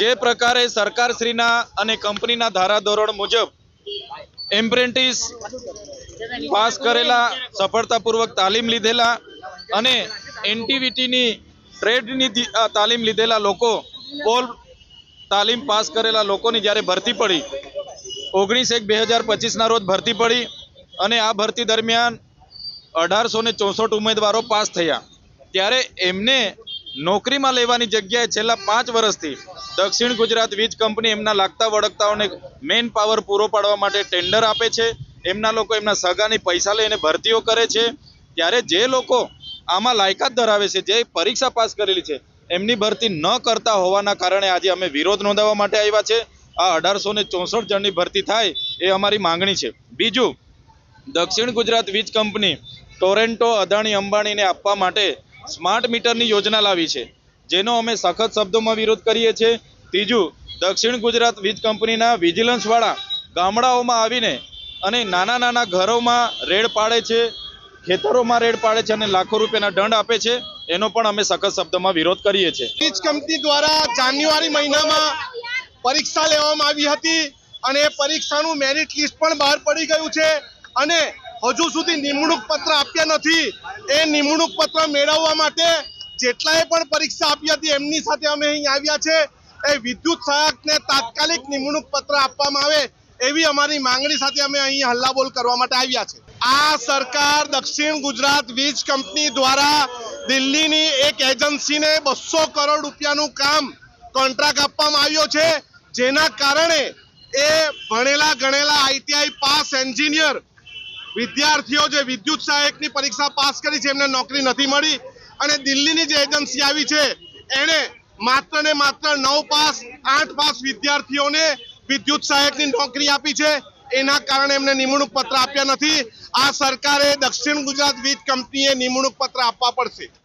જે પ્રકારે સરકારશ્રીના અને કંપનીના ધારાધોરણ મુજબ એમ્પ્રેન્ટિસ પાસ કરેલા, સફળતાપૂર્વક તાલીમ લીધેલા અને એનટીવીટીની ટ્રેડની તાલીમ લીધેલા લોકો પોલ તાલીમ પાસ કરેલા લોકોની જ્યારે ભરતી પડી, ઓગણીસ એક બે હજાર પચીસના રોજ ભરતી પડી અને આ ભરતી દરમિયાન અઢારસો ચોસઠ ઉમેદવારો પાસ થયા. ત્યારે એમને નોકરીમાં લેવાની જગ્યાએ છેલ્લા પાંચ વર્ષથી દક્ષિણ ગુજરાત વીજ કંપની એમના લાગતા વળગતાઓને મેન પાવર પૂરો પાડવા માટે ટેન્ડર આપે છે. એમના લોકો એમના સગાની પૈસા લઈને ભરતીઓ કરે છે. ત્યારે જે લોકો આમાં લાયકાત ધરાવે છે, જે પરીક્ષા પાસ કરેલી છે, એમની ભરતી ન કરતા હોવાના કારણે આજે અમે વિરોધ નોંધાવવા માટે આવ્યા છે. આ અઢારસો ચોસઠ જણની ભરતી થાય એ અમારી માંગણી છે. બીજું, દક્ષિણ ગુજરાત વીજ કંપની ટોરેન્ટો, અદાણી, અંબાણીને આપવા માટે સ્માર્ટ મીટરની યોજના લાવી છે, જેનો અમે સખત શબ્દોમાં વિરોધ કરીએ છીએ. ત્રીજું, દક્ષિણ ગુજરાત વીજ કંપનીના વિજિલન્સવાળા ગામડાઓમાં આવીને અને નાના નાના ઘરોમાં રેડ પાડે છે, ખેતરોમાં રેડ પાડે છે અને લાખો રૂપિયાના દંડ આપે છે, એનો પણ અમે સખત શબ્દોમાં વિરોધ કરીએ છીએ. વીજ કંપની દ્વારા જાન્યુઆરી મહિનામાં પરીક્ષા લેવામાં આવી હતી અને પરીક્ષાનું મેરિટ લિસ્ટ પણ બહાર પડી ગયું છે અને હજુ સુધી નિમણૂક પત્ર આપ્યા નથી. એ નિમણૂક પત્ર મેળવવા માટે જેટલાએ પણ પરીક્ષા આપી હતી એમની સાથે અમે અહીં આવ્યા છે. એ વિદ્યુત સહાયકને તાત્કાલિક નિમણૂક પત્ર આપવામાં આવે એવી અમારી માંગણી સાથે અમે અહીં હલ્લાબોલ કરવા માટે આવ્યા છે. આ સરકાર દક્ષિણ ગુજરાત વીજ કંપની દ્વારા દિલ્હીની એક એજન્સીને બસો કરોડ રૂપિયાનું કામ કોન્ટ્રાક્ટ આપવામાં આવ્યો છે. જેના કારણે એ ભણેલા ગણેલા આઈટીઆઈ પાસ એન્જિનિયર વિદ્યાર્થીઓ જે વિદ્યુત સહાયકની પરીક્ષા પાસ કરી છે, એમને નોકરી નથી મળી. અને દિલ્હીની જે એજન્સી આવી છે, એણે માત્ર ને માત્ર નવ પાસ, આઠ પાસ વિદ્યાર્થીઓને વિદ્યુત સહાયકની નોકરી આપી છે. એના કારણે એમને નિમણૂક પત્ર આપ્યા નથી. આ સરકારે દક્ષિણ ગુજરાત વીજ કંપનીએ નિમણૂક પત્ર આપવા પડશે.